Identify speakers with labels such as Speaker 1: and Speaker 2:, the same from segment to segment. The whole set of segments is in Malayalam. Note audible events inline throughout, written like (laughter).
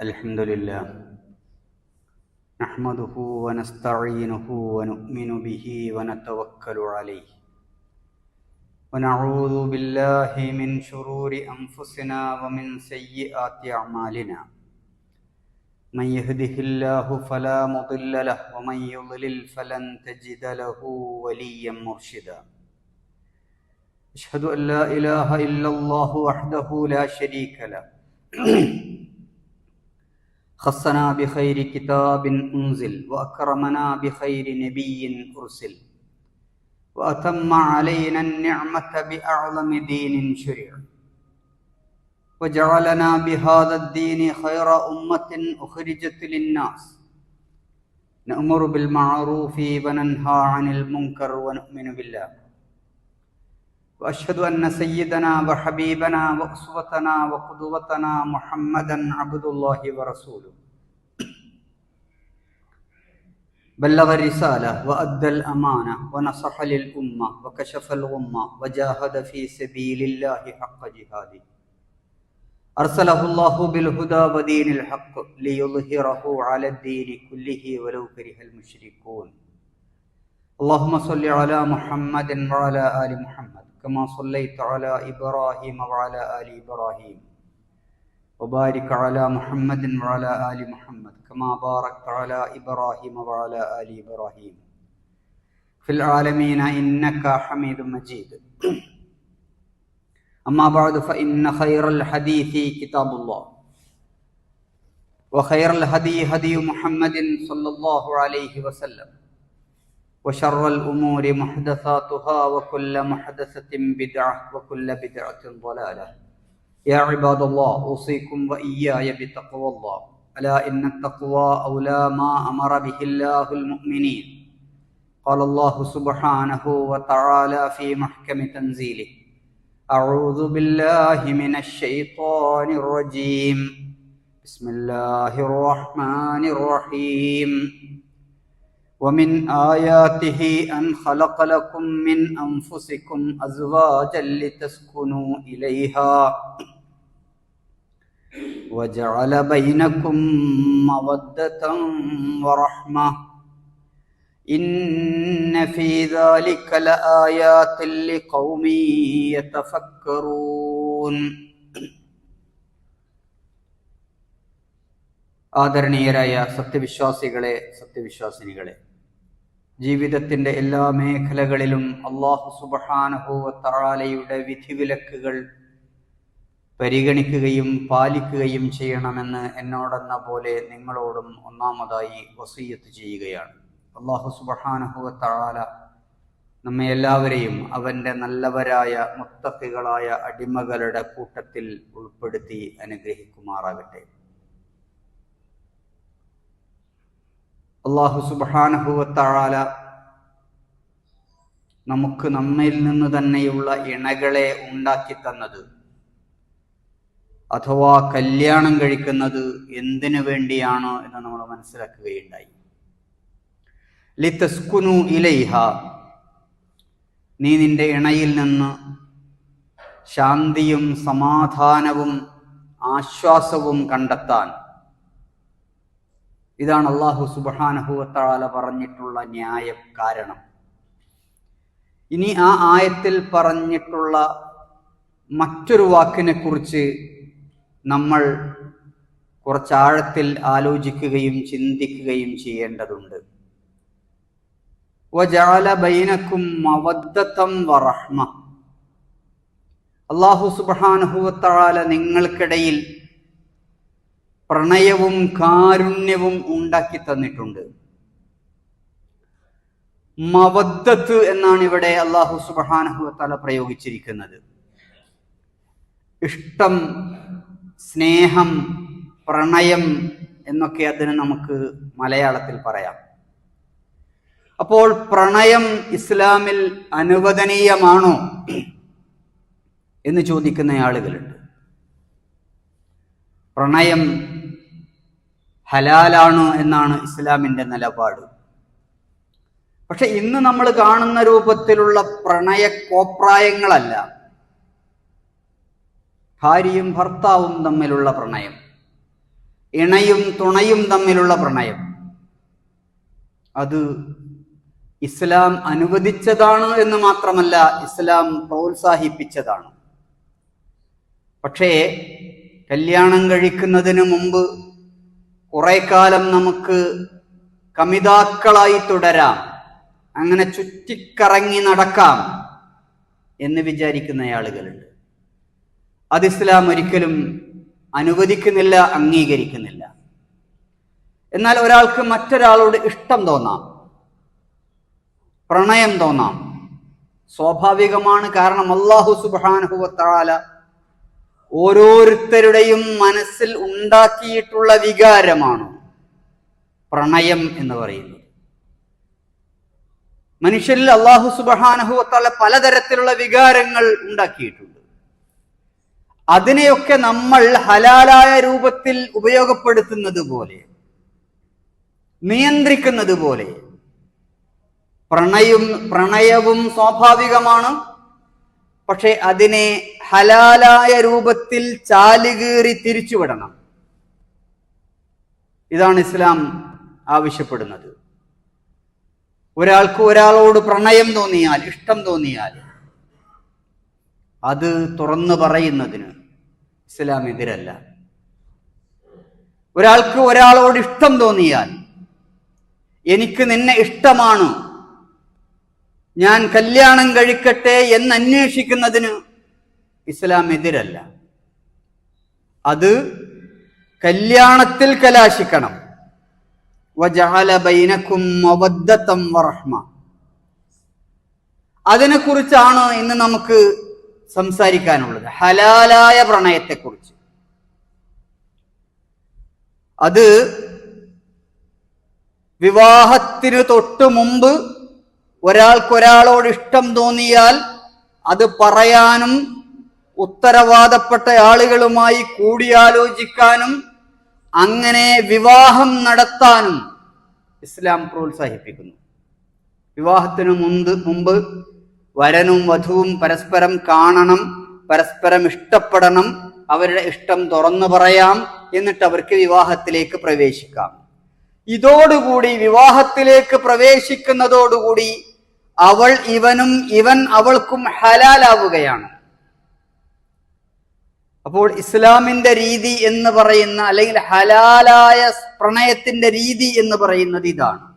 Speaker 1: الحمد لله. نحمده ونستعينه ونؤمن به ونتوكل عليه. ونعوذ بالله من شرور أنفسنا ومن سيئات أعمالنا. من يهده الله فلا مضل له ومن يضلل فلن تجد له وليا مرشدا. أشهد أن لا إله إلا الله وحده لا شريك له. (clears throat) خصنا بخير كتاب أنزل وأكرمنا بخير نبي أرسل. وأتم علينا النعمة بأعظم دين شرع. وجعلنا بهذا الدين خير أمة أخرجت للناس. نأمر بالمعروف وننهى عن المنكر ونؤمن بالله. وأشهد أن سيدنا وحبيبنا وأسوتنا وقدوتنا محمدا عبد الله ورسوله. بلغ الرسالة وأدى الأمانة ونصح للأمة وكشف الغمة وجاهد في سبيل الله حق جهاده. أرسله الله بالهدى ودين الحق ليظهره على الدين كله ولو كره المشركون. اللهم صل على محمد وعلى آل محمد كما صليت على إبراهيم وعلى آل إبراهيم. وبارك على محمد وعلى آل محمد. كما باركت على إبراهيم وعلى آل إبراهيم. في العالمين إنك حميد مجيد. (clears throat) أما بعد فإن خير الحديث كتاب الله. وخير الهدي هدي محمد صلى الله عليه وسلم. وشر الأمور محدثاتها وكل محدثة بدعة وكل بدعة ضلالة. يا عباد الله أوصيكم وإياي بتقوى الله. ألا إن التقوى أولى ما أمر به الله المؤمنين. قال الله سبحانه وتعالى في محكم تنزيله أعوذ بالله من الشيطان الرجيم. بسم الله الرحمن الرحيم. ومن آياته أن خلق لكم من أنفسكم أزواجا لتسكنوا إليها. وجعل بينكم مودة ورحمة إن في ذلك لآيات لقوم يتفكرون ആദരണീയരായ സത്യവിശ്വാസികളെ സത്യവിശ്വാസിനികളെ ജീവിതത്തിന്റെ എല്ലാ മേഖലകളിലും അള്ളാഹു സുബഹാനുഭൂവത്താളയുടെ വിധിവിലക്കുകൾ പരിഗണിക്കുകയും പാലിക്കുകയും ചെയ്യണമെന്ന് എന്നോടെന്ന പോലെ നിങ്ങളോടും ഒന്നാമതായി വസീയത്ത് ചെയ്യുകയാണ്. അള്ളാഹു സുബഹാനുഭൂവത്താള നമ്മെ എല്ലാവരെയും അവന്റെ നല്ലവരായ മുത്തഫികളായ അടിമകളുടെ കൂട്ടത്തിൽ ഉൾപ്പെടുത്തി അനുഗ്രഹിക്കുമാറാകട്ടെ. അള്ളാഹു സുബാനുഭവത്താഴാല നമുക്ക് നമ്മിൽ നിന്ന് തന്നെയുള്ള ഇണകളെ ഉണ്ടാക്കി തന്നത് അഥവാ കല്യാണം കഴിക്കുന്നത് എന്തിനു വേണ്ടിയാണ് എന്ന് നമ്മൾ മനസ്സിലാക്കുകയുണ്ടായി. ലിത്തസ്കുനു ഇലൈഹ. നീ നിന്റെ ഇണയിൽ നിന്ന് ശാന്തിയും സമാധാനവും ആശ്വാസവും കണ്ടെത്താൻ. ഇതാണ് അള്ളാഹു സുബാനഹുവത്താല പറഞ്ഞിട്ടുള്ള ന്യായം കാരണം. ഇനി ആ ആയത്തിൽ പറഞ്ഞിട്ടുള്ള മറ്റൊരു വാക്കിനെ കുറിച്ച് നമ്മൾ കുറച്ചാഴത്തിൽ ആലോചിക്കുകയും ചിന്തിക്കുകയും ചെയ്യേണ്ടതുണ്ട്. ബൈനക്കും മവദ്ദത്തം വറഹ്മ. അള്ളാഹു സുബാനഹുവത്താല നിങ്ങൾക്കിടയിൽ പ്രണയവും കാരുണ്യവും ഉണ്ടാക്കി തന്നിട്ടുണ്ട്. മവദ്ദത്ത് എന്നാണ് ഇവിടെ അള്ളാഹു സുബാനഹുത്തല പ്രയോഗിച്ചിരിക്കുന്നത്. ഇഷ്ടം സ്നേഹം പ്രണയം എന്നൊക്കെ അതിന് നമുക്ക് മലയാളത്തിൽ പറയാം. അപ്പോൾ പ്രണയം ഇസ്ലാമിൽ അനുവദനീയമാണോ എന്ന് ചോദിക്കുന്ന ആളുകളുണ്ട്. പ്രണയം ഹലാലാണ് എന്നാണ് ഇസ്ലാമിന്റെ നിലപാട്. പക്ഷെ ഇന്ന് നമ്മൾ കാണുന്ന രൂപത്തിലുള്ള പ്രണയ കോപ്രായങ്ങളല്ല. ഭാര്യയും ഭർത്താവും തമ്മിലുള്ള പ്രണയം. ഇണയും തുണയും തമ്മിലുള്ള പ്രണയം. അത് ഇസ്ലാം അനുവദിച്ചതാണ് എന്ന് മാത്രമല്ല ഇസ്ലാം പ്രോത്സാഹിപ്പിച്ചതാണ്. പക്ഷേ കല്യാണം കഴിക്കുന്നതിന് മുമ്പ് കുറെ കാലം നമുക്ക് കമിതാക്കളായി തുടരാം. അങ്ങനെ ചുറ്റിക്കറങ്ങി നടക്കാം എന്ന് വിചാരിക്കുന്ന ആളുകളുണ്ട്. അത് ഇസ്ലാം ഒരിക്കലും അനുവദിക്കുന്നില്ല അംഗീകരിക്കുന്നില്ല. എന്നാൽ ഒരാൾക്ക് മറ്റൊരാളോട് ഇഷ്ടം തോന്നാം പ്രണയം തോന്നാം. സ്വാഭാവികമാണ് കാരണം അള്ളാഹു സുബാനുഭവത്താല ഓരോരുത്തരുടെയും മനസ്സിൽ ഉണ്ടാക്കിയിട്ടുള്ള വികാരമാണ് പ്രണയം എന്ന് പറയുന്നത്. മനുഷ്യരിൽ അള്ളാഹു സുബാനുഭവത്താല പലതരത്തിലുള്ള വികാരങ്ങൾ ഉണ്ടാക്കിയിട്ടുണ്ട്. അതിനെയൊക്കെ നമ്മൾ ഹലാലായ രൂപത്തിൽ ഉപയോഗപ്പെടുത്തുന്നത് പോലെ നിയന്ത്രിക്കുന്നത് പോലെ പ്രണയും പ്രണയവും സ്വാഭാവികമാണ് പക്ഷെ അതിനെ ഹലാലായ രൂപത്തിൽ ചാലുകീറി തിരിച്ചുവിടണം ഇതാണ് ഇസ്ലാം ആവശ്യപ്പെടുന്നത്. ഒരാൾക്ക് ഒരാളോട് പ്രണയം തോന്നിയാൽ ഇഷ്ടം തോന്നിയാൽ അത് തുറന്നു പറയുന്നതിന് ഇസ്ലാം എതിരല്ല. ഒരാൾക്ക് ഒരാളോട് ഇഷ്ടം തോന്നിയാൽ എനിക്ക് നിന്നെ ഇഷ്ടമാണ്. ഞാൻ കല്യാണം കഴിക്കട്ടെ എന്ന് അന്വേഷിക്കുന്നതിന് ഇസ്ലാം എതിരല്ല. അത് കല്യാണത്തിൽ കലാശിക്കണം. അതിനെക്കുറിച്ചാണ് ഇന്ന് നമുക്ക് സംസാരിക്കാനുള്ളത്. ഹലാലായ പ്രണയത്തെക്കുറിച്ച്. അത് വിവാഹത്തിന് തൊട്ടു മുമ്പ് ഒരാൾക്കൊരാളോട് ഇഷ്ടം തോന്നിയാൽ അത് പറയാനും ഉത്തരവാദപ്പെട്ട ആളുകളുമായി കൂടിയാലോചിക്കാനും അങ്ങനെ വിവാഹം നടത്താനും ഇസ്ലാം പ്രോത്സാഹിപ്പിക്കുന്നു. വിവാഹത്തിനു മുമ്പ് മുമ്പ് വരനും വധുവും പരസ്പരം കാണണം പരസ്പരം ഇഷ്ടപ്പെടണം അവരുടെ ഇഷ്ടം തുറന്നു പറയാം എന്നിട്ട് അവർക്ക് വിവാഹത്തിലേക്ക് പ്രവേശിക്കാം. ഇതോടുകൂടി വിവാഹത്തിലേക്ക് പ്രവേശിക്കുന്നതോടുകൂടി അവൾ ഇവനും ഇവൻ അവൾക്കും ഹലാലാവുകയാണ്. അപ്പോൾ ഇസ്ലാമിന്റെ രീതി എന്ന് പറയുന്ന അല്ലെങ്കിൽ ഹലാലായ പ്രണയത്തിന്റെ രീതി എന്ന് പറയുന്നത് ഇതാണ്.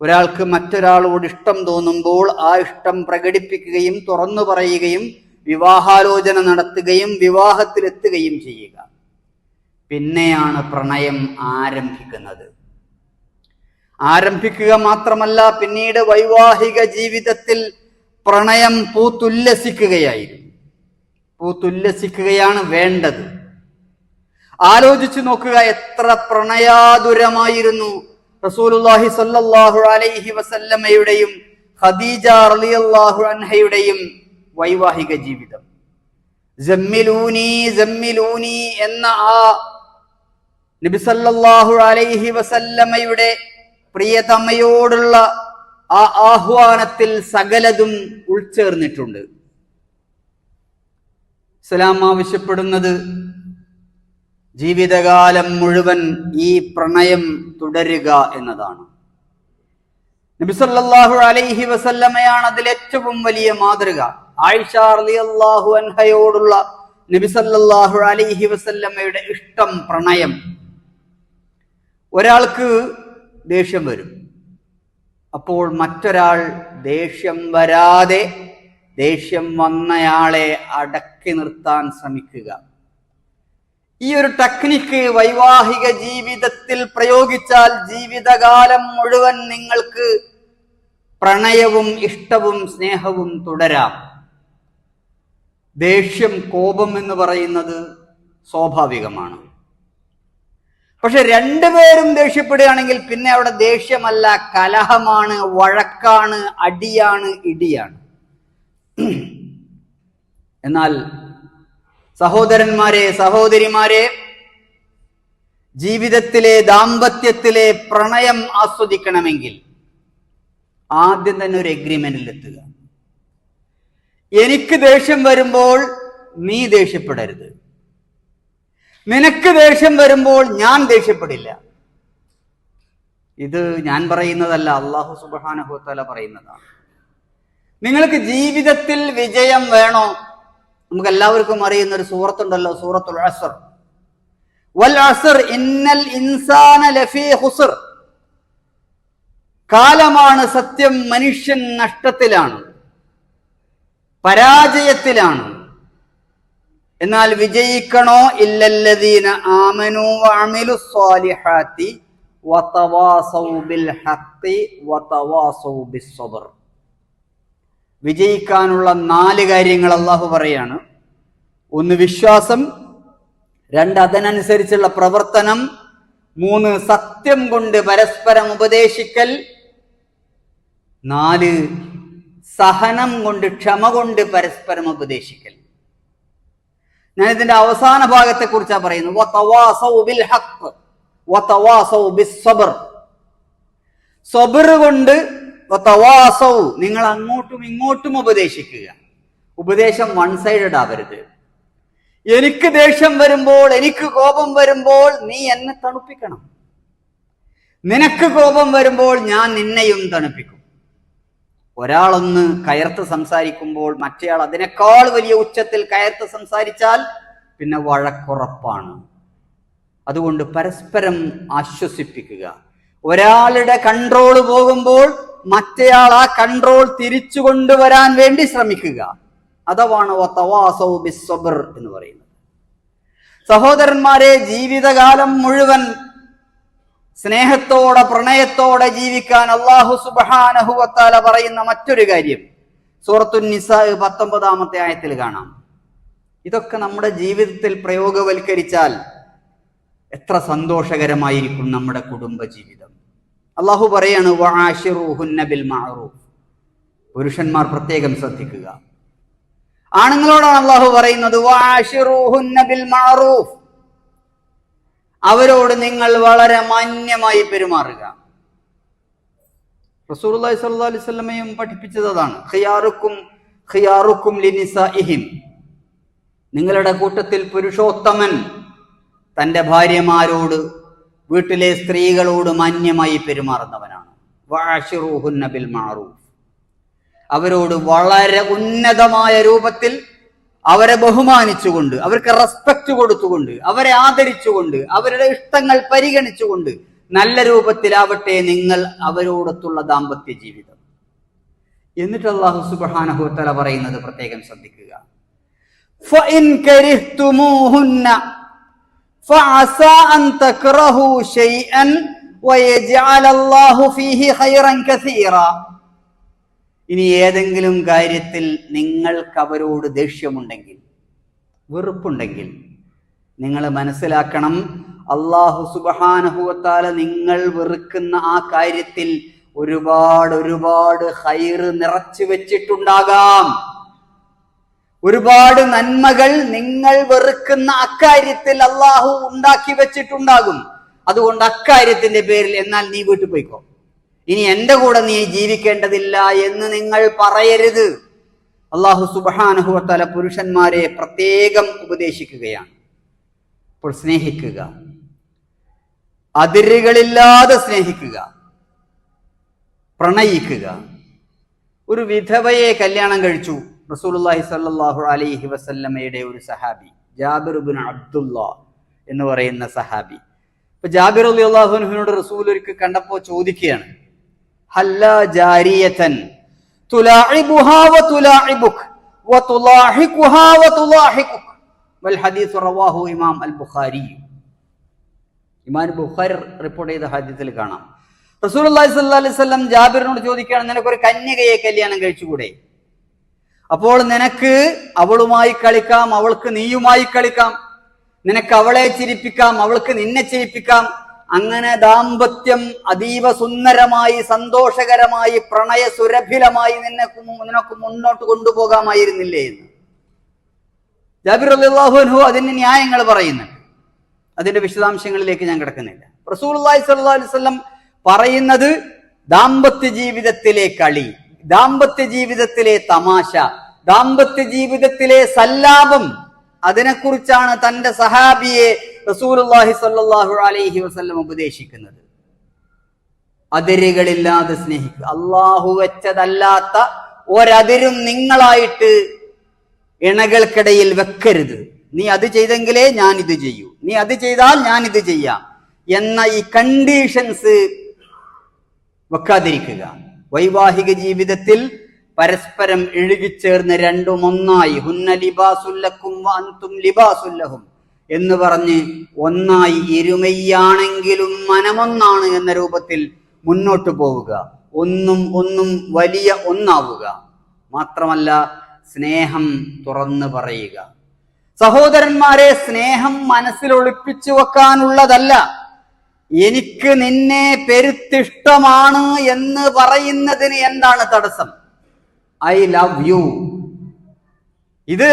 Speaker 1: ഒരാൾക്ക് മറ്റൊരാളോട് ഇഷ്ടം തോന്നുമ്പോൾ ആ ഇഷ്ടം പ്രകടിപ്പിക്കുകയും തുറന്നു പറയുകയും വിവാഹാലോചന നടത്തുകയും വിവാഹത്തിലെത്തുകയും ചെയ്യുക. പിന്നെയാണ് പ്രണയം ആരംഭിക്കുന്നത്. ആരംഭിക്കുക മാത്രമല്ല പിന്നീട് വൈവാഹിക ജീവിതത്തിൽ പ്രണയം പൂത്തുല്ലസിക്കുകയായിരുന്നു. പൂത്തുല്ലസിക്കുകയാണ് വേണ്ടത്. ആലോചിച്ചു നോക്കുക എത്ര പ്രണയാതുരമായിരുന്നു. റസൂലുള്ളാഹി സല്ലല്ലാഹു അലൈഹി വസല്ലമയുടെയും ഖദീജ റളിയല്ലാഹു അൻഹയുടെയും വൈവാഹിക ജീവിതം. ജമ്മിലൂനി ജമ്മിലൂനി എന്ന ആ നബി സല്ലല്ലാഹു അലൈഹി വസല്ലമയുടെ പ്രിയതമയോടുള്ള ആ ആഹ്വാനത്തിൽ സകലതും ഉൾച്ചേർന്നിട്ടുണ്ട്. ഇസ്ലാം ആവശ്യപ്പെടുന്നത് ജീവിതകാലം മുഴുവൻ ഈ പ്രണയം തുടരുക എന്നതാണ്. നബിസല്ലാഹു അലൈഹി വസല്ലമയാണ് അതിൽ ഏറ്റവും വലിയ മാതൃക. ആയിഷ റളിയല്ലാഹു അൻഹയോടുള്ള നബിസല്ലാഹു അലൈഹി വസല്ലമയുടെ ഇഷ്ടം പ്രണയം. ഒരാൾക്ക് ദേഷ്യം വരും. അപ്പോൾ മറ്റൊരാൾ ദേഷ്യം വരാതെ ദേഷ്യം വന്നയാളെ അടക്കി നിർത്താൻ ശ്രമിക്കുക. ഈ ഒരു ടെക്നിക്ക് വൈവാഹിക ജീവിതത്തിൽ പ്രയോഗിച്ചാൽ ജീവിതകാലം മുഴുവൻ നിങ്ങൾക്ക് പ്രണയവും ഇഷ്ടവും സ്നേഹവും തുടരാം. ദേഷ്യം കോപം എന്ന് പറയുന്നത് സ്വാഭാവികമാണ്. പക്ഷെ രണ്ടുപേരും ദേഷ്യപ്പെടുകയാണെങ്കിൽ പിന്നെ അവിടെ ദേഷ്യമല്ല കലഹമാണ് വഴക്കാണ് അടിയാണ് ഇടിയാണ്. (clears throat) എന്നാൽ സഹോദരന്മാരെ സഹോദരിമാരെ ജീവിതത്തിലെ ദാമ്പത്യത്തിലെ പ്രണയം ആസ്വദിക്കണമെങ്കിൽ ആദ്യം തന്നെ ഒരു എഗ്രിമെന്റിൽ എത്തുക. എനിക്ക് ദേഷ്യം വരുമ്പോൾ നീ ദേഷ്യപ്പെടരുത്. നിനക്ക് ദേഷ്യം വരുമ്പോൾ ഞാൻ ദേഷ്യപ്പെടില്ല. ഇത് ഞാൻ പറയുന്നതല്ല അള്ളാഹു സുബാനഹുത്തല പറയുന്നതാണ്. നിങ്ങൾക്ക് ജീവിതത്തിൽ വിജയം വേണോ? നമുക്ക് എല്ലാവർക്കും അറിയുന്ന ഒരു സൂറത്തുണ്ടല്ലോ സൂറത്തുൽ അസർ. വൽ അസർ ഇന്നൽ ഇൻസാന കാലമാണ് സത്യം മനുഷ്യൻ നഷ്ടത്തിലാണ് പരാജയത്തിലാണ്. എന്നാൽ വിജയിക്കണോ? ഇല്ലല്ലദീന ആമനു വഅമിലു സ്വാലിഹാത്തി വതവാസൗ ബിൽ ഹഖി വതവാസൗ ബിസ്സബ്ർ. വിജയിക്കാനുള്ള നാല് കാര്യങ്ങൾ അള്ളാഹു പറയാണ്. ഒന്ന് വിശ്വാസം രണ്ട് അതിനനുസരിച്ചുള്ള പ്രവർത്തനം മൂന്ന് സത്യം കൊണ്ട് പരസ്പരം ഉപദേശിക്കൽ നാല് സഹനം കൊണ്ട് ക്ഷമ കൊണ്ട് പരസ്പരം ഉപദേശിക്കൽ. ഞാൻ ഇതിന്റെ അവസാന ഭാഗത്തെ കുറിച്ചാണ് പറയുന്നത് സബർ കൊണ്ട് നിങ്ങൾ അങ്ങോട്ടും ഇങ്ങോട്ടും ഉപദേശിക്കുക. ഉപദേശം വൺ സൈഡഡ് ആവരുത് എനിക്ക് ദേഷ്യം വരുമ്പോൾ എനിക്ക് കോപം വരുമ്പോൾ നീ എന്നെ തണുപ്പിക്കണം. നിനക്ക് കോപം വരുമ്പോൾ ഞാൻ നിന്നെയും തണുപ്പിക്കും. ഒരാളൊന്ന് കയർത്ത് സംസാരിക്കുമ്പോൾ മറ്റേയാൾ അതിനേക്കാൾ വലിയ ഉച്ചത്തിൽ കയർത്ത് സംസാരിച്ചാൽ പിന്നെ വഴക്കുറപ്പാണ്. അതുകൊണ്ട് പരസ്പരം ആശ്വസിപ്പിക്കുക. ഒരാളുടെ കൺട്രോൾ പോകുമ്പോൾ മറ്റേയാൾ ആ കൺട്രോൾ തിരിച്ചു കൊണ്ടുവരാൻ വേണ്ടി ശ്രമിക്കുക. അഥവാണ് എന്ന് പറയുന്നത്. സഹോദരന്മാരെ ജീവിതകാലം മുഴുവൻ സ്നേഹത്തോടെ പ്രണയത്തോടെ ജീവിക്കാൻ അള്ളാഹു സുബാനഹുവത്താല പറയുന്ന മറ്റൊരു കാര്യം സൂറത്തു നിസാ പത്തൊമ്പതാമത്തെ ആയത്തിൽ കാണാം. ഇതൊക്കെ നമ്മുടെ ജീവിതത്തിൽ പ്രയോഗവൽക്കരിച്ചാൽ എത്ര സന്തോഷകരമായിരിക്കും നമ്മുടെ കുടുംബ ജീവിതം അള്ളാഹു പറയാണ് ബിൽ മഅറൂഫ്. പുരുഷന്മാർ പ്രത്യേകം ശ്രദ്ധിക്കുക. ആണുങ്ങളോടാണ് അള്ളാഹു പറയുന്നത് ബിൽ മഅറൂഫ്. അവരോട് നിങ്ങൾ വളരെ മാന്യമായി പെരുമാറുക. റസൂലുള്ളാഹി സ്വല്ലല്ലാഹു അലൈഹി വസല്ലമയും പഠിപ്പിച്ചത് അതാണ്. ഖിയാറുക്കും ഖിയാറുക്കും ലിനിസാഇഹിം നിങ്ങളുടെ കൂട്ടത്തിൽ പുരുഷോത്തമൻ തന്റെ ഭാര്യമാരോട് വീട്ടിലെ സ്ത്രീകളോട് മാന്യമായി പെരുമാറുന്നവനാണ്. വാഷിറൂഹുന്നബിൽ മാറൂഫ് അവരോട് വളരെ ഉന്നതമായ രൂപത്തിൽ അവരെ ബഹുമാനിച്ചുകൊണ്ട് അവർക്ക് റെസ്പെക്റ്റ് കൊടുത്തുകൊണ്ട് അവരെ ആദരിച്ചുകൊണ്ട് അവരുടെ ഇഷ്ടങ്ങൾ പരിഗണിച്ചുകൊണ്ട് നല്ല രൂപത്തിലാവട്ടെ നിങ്ങൾ അവരോടൊത്തുള്ള ദാമ്പത്യ ജീവിതം. എന്നിട്ട് അള്ളാഹു സുബാനഹുത്തല പറയുന്നത് പ്രത്യേകം ശ്രദ്ധിക്കുക. فعسى أن تكرهوا شيئا ويجعل الله فيه خيرا كثيرا ഇനി ഏതെങ്കിലും കാര്യത്തിൽ നിങ്ങൾക്ക് അവരോട് ദേഷ്യമുണ്ടെങ്കിൽ വെറുപ്പുണ്ടെങ്കിൽ നിങ്ങൾ മനസ്സിലാക്കണം അള്ളാഹു സുബഹാനഹുവത്താല നിങ്ങൾ വെറുക്കുന്ന ആ കാര്യത്തിൽ ഒരുപാട് ഒരുപാട് ഹൈറ് നിറച്ചു വെച്ചിട്ടുണ്ടാകാം ഒരുപാട് നന്മകൾ നിങ്ങൾ വെറുക്കുന്ന അക്കാര്യത്തിൽ അള്ളാഹു ഉണ്ടാക്കി വെച്ചിട്ടുണ്ടാകും. അതുകൊണ്ട് അക്കാര്യത്തിന്റെ പേരിൽ എന്നാൽ നീ വീട്ടിൽ പോയിക്കോ. ഇനി എന്റെ കൂടെ നീ ജീവിക്കേണ്ടതില്ല എന്ന് നിങ്ങൾ പറയരുത്. അള്ളാഹു സുബാനഹുവത്തല പുരുഷന്മാരെ പ്രത്യേകം ഉപദേശിക്കുകയാണ്. അപ്പോൾ സ്നേഹിക്കുക. അതിരുകളില്ലാതെ സ്നേഹിക്കുക. പ്രണയിക്കുക. ഒരു വിധവയെ കല്യാണം കഴിച്ചു. റസൂലുള്ളാഹി സ്വല്ലല്ലാഹു അലൈഹി വസല്ലമയുടെ ഒരു സഹാബി ജാബിർ ഇബ്നു അബ്ദുള്ള എന്ന് പറയുന്ന സഹാബി. ഇപ്പൊ ജാബിർ അലി അള്ളാഹുനുവിനോട് റസൂൽ ഒരിക്കൽ കണ്ടപ്പോ ചോദിക്കുകയാണ് ഹല്ല ജാരിയതൻ തുലാഇബുഹാ വതുലാഇബുക് വതുലാഹിഖുഹാ തുലാഹിഖുക്? വൽ ഹദീസ് റവാഹു ഇമാം അൽ ബുഖാരി. ഇമാം ബുഖാരി റിപ്പോർട്ട് ചെയ്ത ഹദീസിൽ കാണാം. റസൂലുള്ളാഹി സ്വല്ലല്ലാഹു അലൈഹി വസല്ലം ജാബിറിനോട് ചോദിക്കുകയാണ് നിനക്കൊരു കന്യകയെ കല്യാണം കഴിച്ചുകൂടെ? അപ്പോൾ നിനക്ക് അവളുമായി കളിക്കാം അവൾക്ക് നീയുമായി കളിക്കാം. നിനക്ക് അവളെ ചിരിപ്പിക്കാം അവൾക്ക് നിന്നെ ചിരിപ്പിക്കാം. അങ്ങനെ ദാമ്പത്യം അതീവ സുന്ദരമായി സന്തോഷകരമായി പ്രണയ സുരഭിലമായി നിന്നെ നിനക്ക് മുന്നോട്ട് കൊണ്ടുപോകാമായിരുന്നില്ലേ എന്ന്. ജാബിർ അള്ളാഹുൻഹു അതിന് ന്യായങ്ങൾ പറയുന്നുണ്ട്. അതിന്റെ വിശദാംശങ്ങളിലേക്ക് ഞാൻ കിടക്കുന്നില്ല. റസൂൽ അലൈഹി വസല്ലം പറയുന്നത് ദാമ്പത്യ ജീവിതത്തിലെ കളി. ദാമ്പത്യ ജീവിതത്തിലെ തമാശ ദാമ്പത്യ ജീവിതത്തിലെ സല്ലാപം അതിനെക്കുറിച്ചാണ് തന്റെ സഹാബിയെ റസൂലുള്ളാഹി സ്വല്ലല്ലാഹു അലൈഹി വസല്ലം ഉപദേശിക്കുന്നത്. അതിരുകളില്ലാതെ സ്നേഹിക്കുക. അള്ളാഹു വെച്ചതല്ലാത്ത ഒരതിരും നിങ്ങളായിട്ട് ഇണകൾക്കിടയിൽ വെക്കരുത്. നീ അത് ചെയ്തെങ്കിലേ ഞാൻ ഇത് ചെയ്യൂ. നീ അത് ചെയ്താൽ ഞാൻ ഇത് ചെയ്യാം. എന്ന ഈ കണ്ടീഷൻസ് വെക്കാതിരിക്കുക. വൈവാഹിക ജീവിതത്തിൽ പരസ്പരം ഇഴുകിച്ചേർന്ന് രണ്ടും ഒന്നായി. ഹുന്ന ലിബാസുല്ലക്കും അന്തും ലിബാസുല്ലഹും എന്ന് പറഞ്ഞ് ഒന്നായി ഇരുമയ്യാണെങ്കിലും മനമൊന്നാണ് എന്ന രൂപത്തിൽ മുന്നോട്ട് പോവുക. ഒന്നും ഒന്നും വലിയ ഒന്നാവുക. മാത്രമല്ല സ്നേഹം തുറന്നു പറയുക. സഹോദരന്മാരെ സ്നേഹം മനസ്സിൽ ഒളിപ്പിച്ചു വെക്കാനുള്ളതല്ല. എനിക്ക് നിന്നെ പെരുത്തിഷ്ടമാണ് എന്ന് പറയുന്നതിന് എന്താണ് തടസ്സം? I love you. ഇത്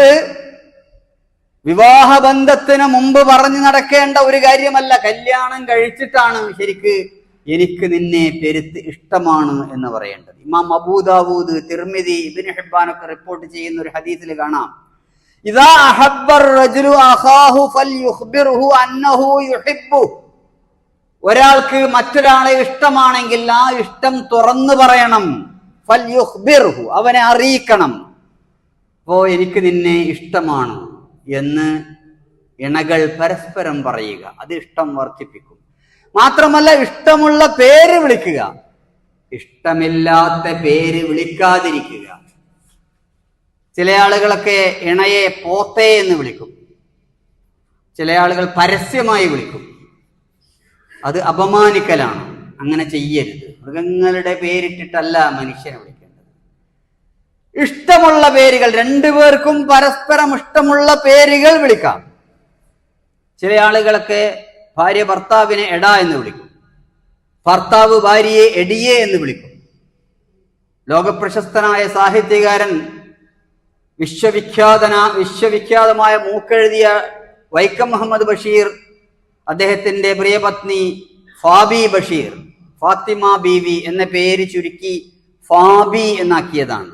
Speaker 1: വിവാഹബന്ധത്തിന് മുമ്പ് പറഞ്ഞു നടക്കേണ്ട ഒരു കാര്യമല്ല. കല്യാണം കഴിച്ചിട്ടാണ് ശരിക്ക് എനിക്ക് നിന്നെ പെരുത്ത് ഇഷ്ടമാണ് എന്ന് പറയേണ്ടത്. ഇമാം അബൂദാവൂദ് തിർമിതി ഇബിൻ ഹിബാനൊക്കെ റിപ്പോർട്ട് ചെയ്യുന്ന ഒരു ഹദീസിൽ കാണാം. ഇതാ അഹബ്ബർ റജുലു അഖാഹു ഫൽയുഖ്ബിർഹു അന്നഹു യുഹിബ്ബു. ഒരാൾക്ക് മറ്റൊരാളെ ഇഷ്ടമാണെങ്കിൽ ആ ഇഷ്ടം തുറന്നു പറയണം. അവനെ അറിയിക്കണം. അപ്പോൾ എനിക്ക് നിന്നെ ഇഷ്ടമാണ് എന്ന് ഇണകൾ പരസ്പരം പറയുക. അത് ഇഷ്ടം വർദ്ധിപ്പിക്കും. മാത്രമല്ല ഇഷ്ടമുള്ള പേര് വിളിക്കുക. ഇഷ്ടമില്ലാത്ത പേര് വിളിക്കാതിരിക്കുക. ചില ആളുകളൊക്കെ ഇണയെ പോത്തേ എന്ന് വിളിക്കും. ചില ആളുകൾ പരസ്യമായി വിളിക്കും. അത് അപമാനിക്കലാണ്. അങ്ങനെ ചെയ്യരുത്. മൃഗങ്ങളുടെ പേരിട്ടിട്ടല്ല മനുഷ്യനെ വിളിക്കേണ്ടത്. ഇഷ്ടമുള്ള പേരുകൾ രണ്ടുപേർക്കും പരസ്പരം ഇഷ്ടമുള്ള പേരുകൾ വിളിക്കാം. ചില ആളുകളൊക്കെ ഭാര്യ ഭർത്താവിനെ എടാ എന്ന് വിളിക്കും. ഭർത്താവ് ഭാര്യയെ എടിയെ എന്ന് വിളിക്കും. ലോകപ്രശസ്തനായ സാഹിത്യകാരൻ വിശ്വവിഖ്യാതന വിശ്വവിഖ്യാതമായ മൂക്കെഴുതിയ വൈക്കം മുഹമ്മദ് ബഷീർ അദ്ദേഹത്തിന്റെ പ്രിയപത്നി ഫാബി ബഷീർ ഫാത്തിമ ബീവി എന്ന പേര് ചുരുക്കി ഫാബി എന്നാക്കിയതാണ്.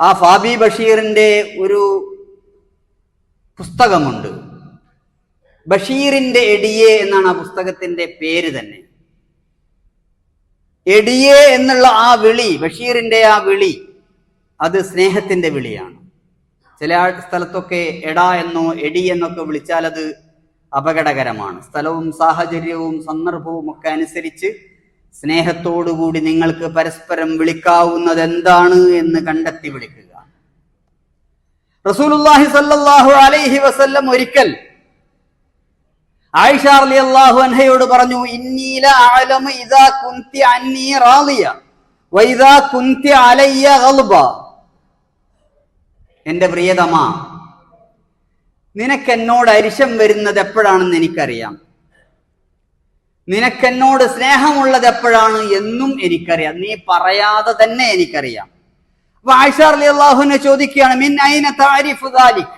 Speaker 1: ആ ഫാബി ബഷീറിന്റെ ഒരു പുസ്തകമുണ്ട്. ബഷീറിന്റെ എടിയെ എന്നാണ് ആ പുസ്തകത്തിന്റെ പേര് തന്നെ. എടിയെ എന്നുള്ള ആ വിളി ബഷീറിന്റെ ആ വിളി അത് സ്നേഹത്തിന്റെ വിളിയാണ്. ചില സ്ഥലത്തൊക്കെ എടാ എന്നോ എടി എന്നൊക്കെ വിളിച്ചാൽ അത് അപകടകരമാണ്. സ്ഥലവും സാഹചര്യവും സന്ദർഭവും ഒക്കെ അനുസരിച്ച് സ്നേഹത്തോടുകൂടി നിങ്ങൾക്ക് പരസ്പരം വിളിക്കാവുന്നത് എന്താണ് എന്ന് കണ്ടെത്തി വിളിക്കുക. റസൂലുള്ളാഹി സല്ലാഹു അലൈഹി വസല്ലം ഒരിക്കൽ ആയിഷ റളിയല്ലാഹു അൻഹയോട് പറഞ്ഞു ഇന്നീല അഅലമു ഇദാ കുന്തി അന്നീ റാളിയ വൈദാ കുന്തി അലയ്യ ഗൾബ എന്റെ പ്രിയതമ നിനക്കെന്നോട് അരിശം വരുന്നത് എപ്പോഴാണെന്ന് എനിക്കറിയാം. നിനക്കെന്നോട് സ്നേഹമുള്ളത് എപ്പോഴാണ് എന്നും എനിക്കറിയാം. നീ പറയാതെ തന്നെ എനിക്കറിയാം. അപ്പൊ ആയിഷ റളിയല്ലാഹുവിനെ ചോദിക്കുകയാണ് മിൻ ഐന താരിഫ് ദാലിക്?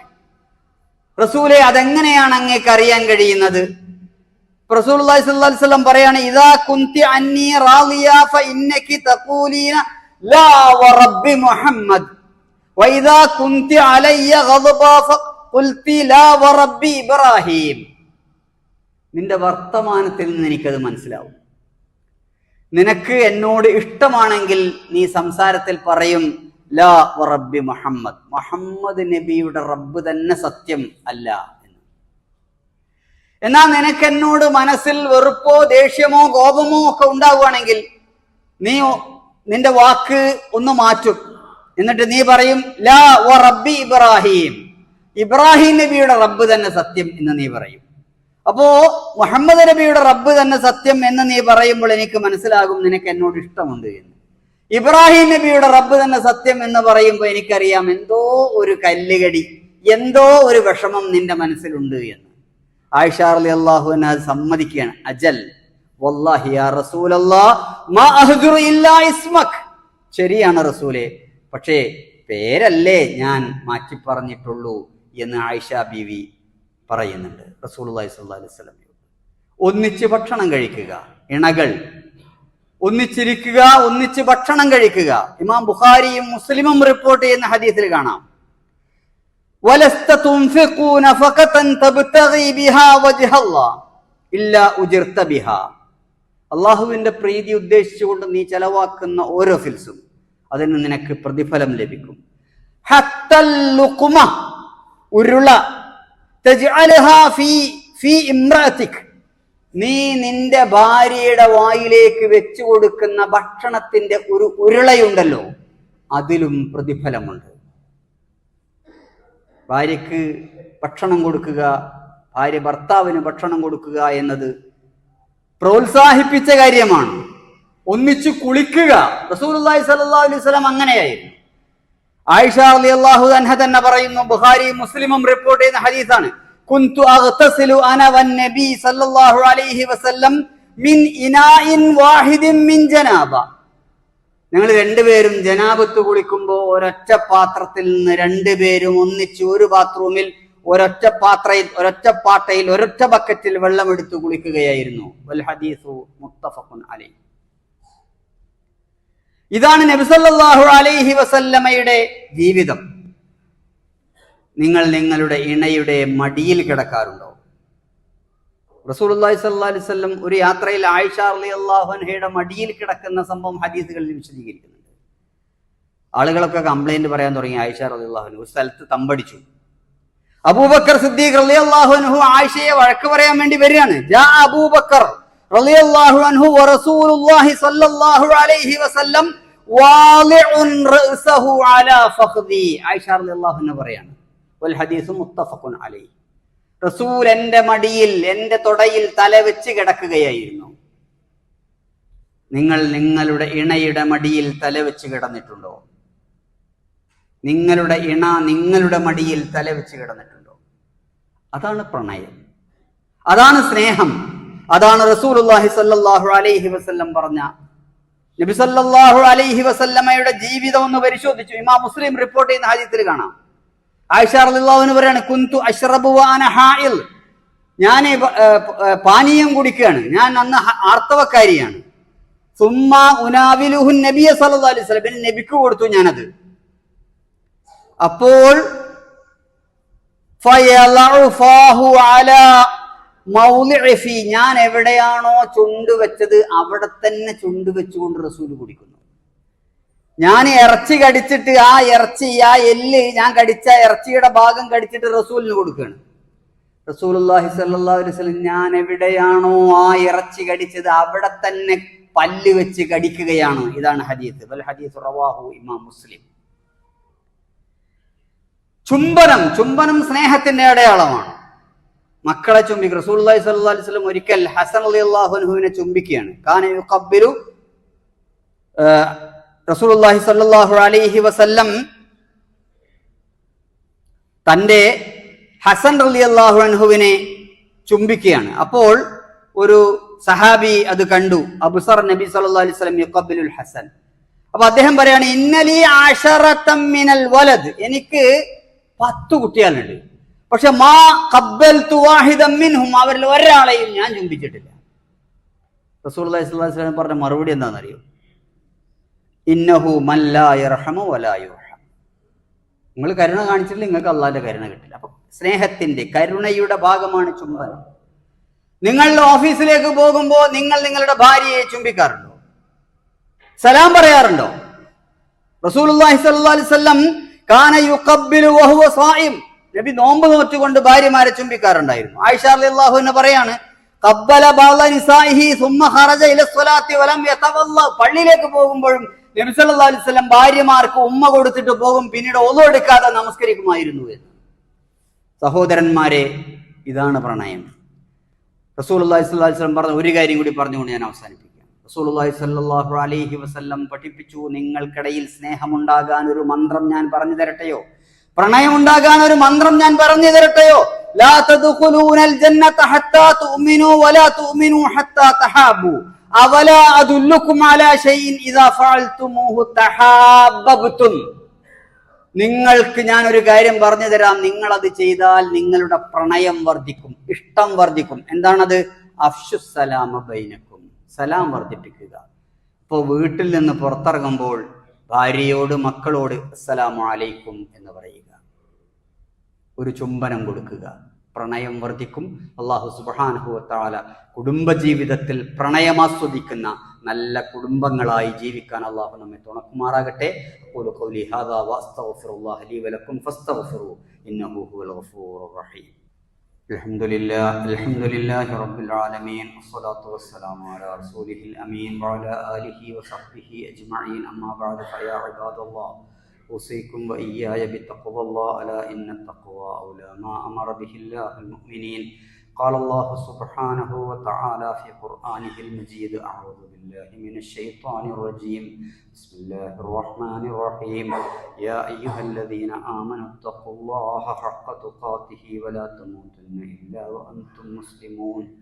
Speaker 1: റസൂലെ അതെങ്ങനെയാണ് അങ്ങേക്ക് അറിയാൻ കഴിയുന്നത്? റസൂൽ വസല്ലം പറയാണ് ഇദാ കുന്തി അന്നി ഫഇന്നകി തഖൂലീന ലാ മുഹമ്മദ് കുന്തി അലയ്യ ഇബ്രാഹിം. നിന്റെ വർത്തമാനത്തിൽ നിന്ന് എനിക്കത് മനസ്സിലാവും. നിനക്ക് എന്നോട് ഇഷ്ടമാണെങ്കിൽ നീ സംസാരത്തിൽ പറയും ലാ റബ്ബി മുഹമ്മദ്. മുഹമ്മദ് നബിയുടെ റബ്ബ് തന്നെ സത്യം അല്ല എന്ന്. എന്നാൽ നിനക്ക് എന്നോട് മനസ്സിൽ വെറുപ്പോ ദേഷ്യമോ കോപമോ ഒക്കെ ഉണ്ടാവുകയാണെങ്കിൽ നീ നിന്റെ വാക്ക് ഒന്ന് മാറ്റും. എന്നിട്ട് നീ പറയും ലാ റബ്ബി ഇബ്രാഹിം. ഇബ്രാഹിം നബിയുടെ റബ്ബ് തന്നെ സത്യം എന്ന് നീ പറയും. അപ്പോ മുഹമ്മദ് നബിയുടെ റബ്ബ് തന്നെ സത്യം എന്ന് നീ പറയുമ്പോൾ എനിക്ക് മനസ്സിലാകും നിനക്ക് എന്നോട് ഇഷ്ടമുണ്ട് എന്ന്. ഇബ്രാഹിം നബിയുടെ റബ്ബ് തന്നെ സത്യം എന്ന് പറയുമ്പോൾ എനിക്കറിയാം എന്തോ ഒരു കല്ലുകടി എന്തോ ഒരു വിഷമം നിന്റെ മനസ്സിലുണ്ട് എന്ന്. ആയിഷ അലി അള്ളാഹുവിനെ അത് സമ്മതിക്കുകയാണ്. അജൽ ശരിയാണ് റസൂലെ പക്ഷേ പേരല്ലേ ഞാൻ മാറ്റി പറഞ്ഞിട്ടുള്ളൂ എന്ന് ആയിഷ ബീവി പറയുന്നുണ്ട്. റസൂൽ അലൈഹി വസല്ലം. ഒന്നിച്ച് ഭക്ഷണം കഴിക്കുക. ഇണകൾ. ഒന്നിച്ചിരിക്കുക ഒന്നിച്ച് ഭക്ഷണം കഴിക്കുക. ഇമാം ബുഖാരിയും മുസ്ലിമും റിപ്പോർട്ട് ചെയ്യുന്ന ഹദീസിൽ കാണാം. അള്ളാഹുവിന്റെ പ്രീതി ഉദ്ദേശിച്ചുകൊണ്ട് നീ ചെലവാക്കുന്ന ഓരോ ഫിൽസും അതിന് നിനക്ക് പ്രതിഫലം ലഭിക്കും. ഹത്തൽ ഉരുള. നീ നിന്റെ ഭാര്യയുടെ വായിലേക്ക് വെച്ചു കൊടുക്കുന്ന ഭക്ഷണത്തിന്റെ ഒരു ഉരുളയുണ്ടല്ലോ അതിലും പ്രതിഫലമുണ്ട്. ഭാര്യക്ക് ഭക്ഷണം കൊടുക്കുക ഭാര്യ ഭർത്താവിന് ഭക്ഷണം കൊടുക്കുക എന്നത് പ്രോത്സാഹിപ്പിച്ച കാര്യമാണ്. ഒന്നിച്ചു കുളിക്കുക. റസൂലുള്ളാഹി സ്വല്ലല്ലാഹു അലൈഹി വസല്ലം അങ്ങനെയായിരുന്നു. ആയിഷ റളിയല്ലാഹു അൻഹ തന്നെ പറയുന്നു ബുഖാരി മുസ്ലിമും റിപ്പോർട്ട് ചെയ്യുന്ന ഹദീസാണ്. കുന്തു അഗ്തസിലു അന വൻ നബി സല്ലല്ലാഹു അലൈഹി വസല്ലം മിൻ ഇനാഇൻ വാഹിദിൻ മിൻ ജനാബ. ഞങ്ങൾ രണ്ടുപേരും ജനാബത്ത് കുളിക്കുമ്പോൾ ഒരൊറ്റ പാത്രത്തിൽ നിന്ന് രണ്ടുപേരും ഒന്നിച്ച് ഒരു ബാത്റൂമിൽ ഒരൊറ്റ പാത്രയിൽ ഒരൊറ്റ പാട്ടയിൽ ഒരൊറ്റ ബക്കറ്റിൽ വെള്ളമെടുത്ത് കുളിക്കുകയായിരുന്നു. വൽ ഹദീസു മുത്തഫഖുൻ അലൈഹി. ഇതാണ് നബിസല്ലാഹു അലൈഹി വസല്ലമയുടെ ജീവിതം. നിങ്ങൾ നിങ്ങളുടെ ഇണയുടെ മടിയിൽ കിടക്കാറുണ്ടോ? അലൈഹി വസല്ലം ഒരു യാത്രയിൽ ആയിഷ അലി അള്ളാഹുഹയുടെ മടിയിൽ കിടക്കുന്ന സംഭവം ഹദീസുകളിൽ വിശദീകരിക്കുന്നുണ്ട്. ആളുകളൊക്കെ കംപ്ലൈന്റ് പറയാൻ തുടങ്ങി ആയിഷ അലി അൻഹു. ഒരു സ്ഥലത്ത് തമ്പടിച്ചു. അബൂബക്കർ സിദ്ദീഖ് റളിയല്ലാഹു അൻഹു ആയിഷയെ വഴക്ക് പറയാൻ വേണ്ടി വരികയാണ്. അബൂബക്കർ റളിയല്ലാഹു അൻഹു സ്വല്ലല്ലാഹു അലൈഹി വസല്ലം റഅസഹു അലാ ആയിഷ റളിയല്ലാഹു അൻഹ പറയാണ്. വൽ ഹദീസു മുത്തഫഖുൻ അലൈഹി. മടിയിൽ തൊടയിൽ തല കിടക്കുകയായിരുന്നു. നിങ്ങൾ നിങ്ങളുടെ ഇണയുടെ മടിയിൽ തല വെച്ച് കിടന്നിട്ടുണ്ടോ? നിങ്ങളുടെ ഇണ നിങ്ങളുടെ മടിയിൽ തല വെച്ച് കിടന്നിട്ടുണ്ടോ? അതാണ് പ്രണയം. അതാണ് സ്നേഹം. അതാണ് സ്വല്ലല്ലാഹു അലൈഹി വസല്ലം പറഞ്ഞ. നബി സല്ലാഹു അലൈഹി വസല്ലമയുടെ ജീവിതം ഒന്ന് പരിശോധിച്ചു. ഇമാ മുസ്ലിം റിപ്പോർട്ട് ചെയ്യുന്ന ഹാജിത്തിൽ കാണാം. ആയിഷ പറയാണ് കുന്തു അഷ്റബുവാന ഹായിൽ ഞാൻ പാനീയം കുടിക്കുകയാണ്. ഞാൻ അന്ന് ആർത്തവക്കാരിയാണ്. സുമ്മ നബിയ സല്ലല്ലാഹു അലൈഹി നബിക്ക് കൊടുത്തു ഞാനത്. അപ്പോൾ മൗളിഇ ഫീ. ഞാൻ എവിടെയാണോ ചുണ്ട് വെച്ചത് അവിടെ തന്നെ ചുണ്ട് വെച്ചുകൊണ്ട് റസൂൽ കുടിക്കുന്നു. ഞാൻ ഇറച്ചി കടിച്ചിട്ട് ആ ഇറച്ചി ആ എല്ല് ഞാൻ കടിച്ച ഇറച്ചിയുടെ ഭാഗം കടിച്ചിട്ട് റസൂലിന് കൊടുക്കുകയാണ്. റസൂൽ അള്ളാഹി വസല്ലം ഞാൻ എവിടെയാണോ ആ ഇറച്ചി കടിച്ചത് അവിടെ തന്നെ പല്ല് വെച്ച് കടിക്കുകയാണ്. ഇതാണ് ഹദീസ്. വൽ ഹദീസ് റവാഹു ഇമാം മുസ്ലിം. ചുംബനം ചുംബനം സ്നേഹത്തിന്റെ അടയാളമാണ്. മക്കളെ ചുംബിക്കും. റസൂലുള്ളാഹി സ്വല്ലല്ലാഹി അലൈഹി വസല്ലം ഒരിക്കൽ ഹസൻ റളിയല്ലാഹു അൻഹുവിനെ ചുംബിക്കുകയാണ്. കാന യുഖബ്ബിലു റസൂലുള്ളാഹി സ്വല്ലല്ലാഹു അലൈഹി വസല്ലം തന്റെ ഹസൻ റളിയല്ലാഹു അൻഹുവിനെ ചുംബിക്കുകയാണ്. അപ്പോൾ ഒരു സഹാബി അത് കണ്ടു. അബുസർ നബി സല്ലല്ലാഹു അലൈഹി വസല്ലം യുഖബ്ബിലുൽ ഹസൻ. അപ്പൊ അദ്ദേഹം പറയാണ് ഇന്നലി ആശറത്തം മിനൽ വലദ്. എനിക്ക് പത്ത് കുട്ടികളുണ്ട്. പക്ഷെ മാ ഖബ്ബൽതു വാഹിദം മിൻഹും അവരിൽ ഒരാളെയും ഞാൻ ചുംബിച്ചിട്ടില്ല അലൈഹി വസല്ലം പറഞ്ഞ മറുപടി എന്താണെന്നറിയോ? ഇന്നഹു മല്ലാ യർഹമു വലാ യുർഹം. നിങ്ങൾ കരുണ കാണിച്ചില്ല നിങ്ങൾക്ക് അള്ളാന്റെ കരുണ കിട്ടില്ല. അപ്പൊ സ്നേഹത്തിന്റെ കരുണയുടെ ഭാഗമാണ് ചുംബനം. നിങ്ങളുടെ ഓഫീസിലേക്ക് പോകുമ്പോൾ നിങ്ങൾ നിങ്ങളുടെ ഭാര്യയെ ചുംബിക്കാറുണ്ടോ? സലാം പറയാറുണ്ടോ? റസൂൽ അള്ളാഹി അലൈഹി വസല്ലം കാന വഹുവ സായിം. നബി നോമ്പ് നോറ്റുകൊണ്ട് ഭാര്യമാരെ ചുംബിക്കാറുണ്ടായിരുന്നു. ആയിഷ പറയാണ് ഇല സ്വലാത്തി വലം യതവല്ല. പള്ളിയിലേക്ക് പോകുമ്പോഴും നബി അലൈഹി വസല്ലം ഭാര്യമാർക്ക് ഉമ്മ കൊടുത്തിട്ട് പോകും പിന്നീട് ഒന്നും എടുക്കാതെ നമസ്കരിക്കുമായിരുന്നു എന്ന്. സഹോദരന്മാരെ ഇതാണ് പ്രണയം. അലൈഹി വസല്ലം പറഞ്ഞ ഒരു കാര്യം കൂടി പറഞ്ഞുകൊണ്ട് ഞാൻ അവസാനിപ്പിക്കാം. റസൂലുള്ളാഹി അള്ളാഹി അലൈഹി വസല്ലം പഠിപ്പിച്ചു നിങ്ങൾക്കിടയിൽ സ്നേഹമുണ്ടാകാൻ ഒരു മന്ത്രം ഞാൻ പറഞ്ഞു തരട്ടെയോ? പ്രണയമുണ്ടാകാൻ ഒരു മന്ത്രം ഞാൻ പറഞ്ഞു തരട്ടെയോ നിങ്ങൾക്ക് ഞാൻ ഒരു കാര്യം പറഞ്ഞു തരാം നിങ്ങൾ അത് ചെയ്താൽ നിങ്ങളുടെ പ്രണയം വർദ്ധിക്കും ഇഷ്ടം വർദ്ധിക്കും. എന്താണത്? അഫ്ഷുസലാമ ബൈനക്കും. സലാം വർദ്ധിപ്പിക്കുക. ഇപ്പോൾ വീട്ടിൽ നിന്ന് പുറത്തിറങ്ങുമ്പോൾ ഭാര്യയോട് മക്കളോട് അസ്സലാമലൈക്കും എന്ന് പറയുക. ഒരു ചുംബനം കൊടുക്കുക പ്രണയം വർദ്ധിക്കും അള്ളാഹു സുബാനുഭവത്താല കുടുംബജീവിതത്തിൽ പ്രണയമാസ്വദിക്കുന്ന നല്ല കുടുംബങ്ങളായി ജീവിക്കാൻ അള്ളാഹു നമ്മെ തുണക്കുമാറാകട്ടെ അഖൂലു ഖൗലി ഹാദാ വഅസ്തഗ്ഫിറുല്ലാഹ ലീ വലക്കും ഫസ്തഗ്ഫിറൂ ഇന്നഹു ഹുവൽ ഗഫൂറുർ റഹീം الحمد لله الحمد لله رب العالمين والصلاة والسلام على رسوله الأمين وعلى آله وصحبه أجمعين أما بعد فيا عباد الله أوصيكم وإياي بتقوى الله ألا إن التقوى أولى ما أمر به الله المؤمنين. قال الله سبحانه وتعالى في قرآنه المجيد أعوذ بالله من الشيطان الرجيم. بسم الله الرحمن الرحيم. يا أيها الذين آمنوا اتقوا الله حق تقاته ولا تموتن إلا وأنتم مسلمون.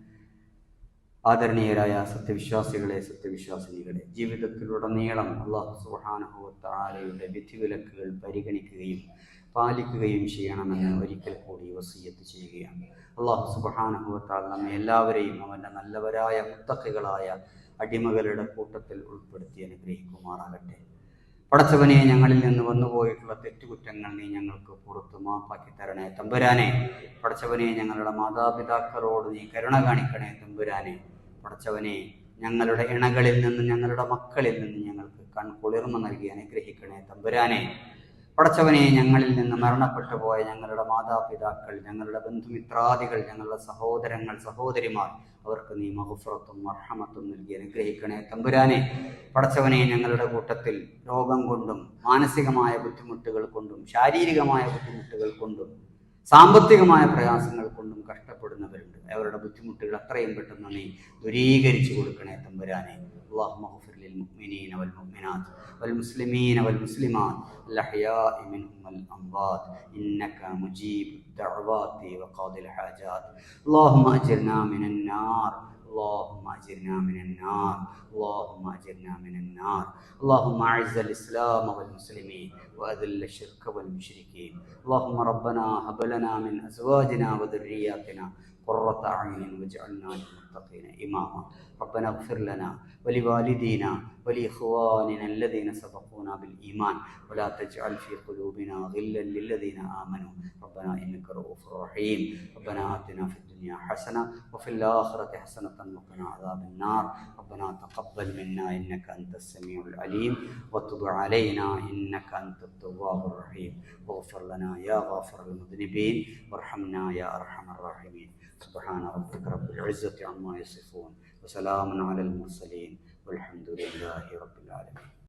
Speaker 1: ആദരണീയരായ സത്യവിശ്വാസികളെ സത്യവിശ്വാസിനികളെ ജീവിതത്തിലുടനീളം അള്ളാഹു സുബാനുഭവത്താലയുടെ വിധിവിലക്കുകൾ പരിഗണിക്കുകയും പാലിക്കുകയും ചെയ്യണമെന്ന് ഒരിക്കൽ കൂടി വസീയത്ത് ചെയ്യുകയാണ്. അള്ളാഹു സുബാനുഭവത്താൽ നമ്മെ എല്ലാവരെയും അവന്റെ നല്ലവരായ മുത്തക്കുകളായ അടിമകളുടെ കൂട്ടത്തിൽ ഉൾപ്പെടുത്തി അനുഗ്രഹിക്കുമാറാകട്ടെ. പടച്ചവനെ ഞങ്ങളിൽ നിന്ന് വന്നുപോയിട്ടുള്ള തെറ്റുകുറ്റങ്ങൾ നീ ഞങ്ങൾക്ക് പുറത്ത് മാപ്പാക്കി തരണേ. തമ്പുരാനെ പടച്ചവനെ ഞങ്ങളുടെ മാതാപിതാക്കളോട് നീ കരുണ കാണിക്കണേ. തമ്പുരാനെ പടച്ചവനെ ഞങ്ങളുടെ ഇണകളിൽ നിന്ന് ഞങ്ങളുടെ മക്കളിൽ നിന്ന് ഞങ്ങൾക്ക് കൺകുളിർമ നൽകി അനുഗ്രഹിക്കണേ. തമ്പുരാനെ പടച്ചവനെ ഞങ്ങളിൽ നിന്ന് മരണപ്പെട്ടു പോയ ഞങ്ങളുടെ മാതാപിതാക്കൾ ഞങ്ങളുടെ ബന്ധുമിത്രാദികൾ ഞങ്ങളുടെ സഹോദരങ്ങൾ സഹോദരിമാർ അവർക്ക് നീ മഹുഫറത്തും അർഹമത്തും നൽകി അനുഗ്രഹിക്കണേ. തമ്പുരാനെ പടച്ചവനെ ഞങ്ങളുടെ കൂട്ടത്തിൽ രോഗം കൊണ്ടും മാനസികമായ ബുദ്ധിമുട്ടുകൾ കൊണ്ടും ശാരീരികമായ ബുദ്ധിമുട്ടുകൾ കൊണ്ടും സാമ്പത്തികമായ പ്രയാസങ്ങൾ കൊണ്ടും കഷ്ടപ്പെടുന്നവരുണ്ട്. അവരുടെ ബുദ്ധിമുട്ടുകൾ അത്രയും പെട്ടെന്ന് നീ ദൂരീകരിച്ചു കൊടുക്കണേ തമ്പുരാനെ. അള്ളാഹ് للمؤمنين والمؤمنات والمسلمين والمسلمات. الأحياء منهم والأموات. إنك مجيب الدعوات وقاضي الحاجات. اللهم أجرنا من النار. اللهم أجرنا من النار. اللهم أجرنا من النار. اللهم أعز الإسلام والمسلمين وأذل الشرك والمشركين. اللهم ربنا هب لنا من أزواجنا وذرياتنا قرة أعين واجعلنا للمتقين. إماما. ربنا اغفر لنا ولوالدينا ولإخواننا الذين سبقونا بالإيمان. ولا تجعل في قلوبنا غلا للذين آمنوا. ربنا إنك رؤوف رحيم. ربنا آتنا في الدنيا حسنة وفي الآخرة حسنة وقنا عذاب النار. ربنا تقبل منا إنك أنت السميع العليم. وتب علينا إنك أنت التواب الرحيم. واغفر لنا يا غافر المذنبين. وارحمنا يا أرحم الراحمين. سبحان ربك رب العزة عما يصفون. وسلام على المرسلين والحمد لله رب العالمين.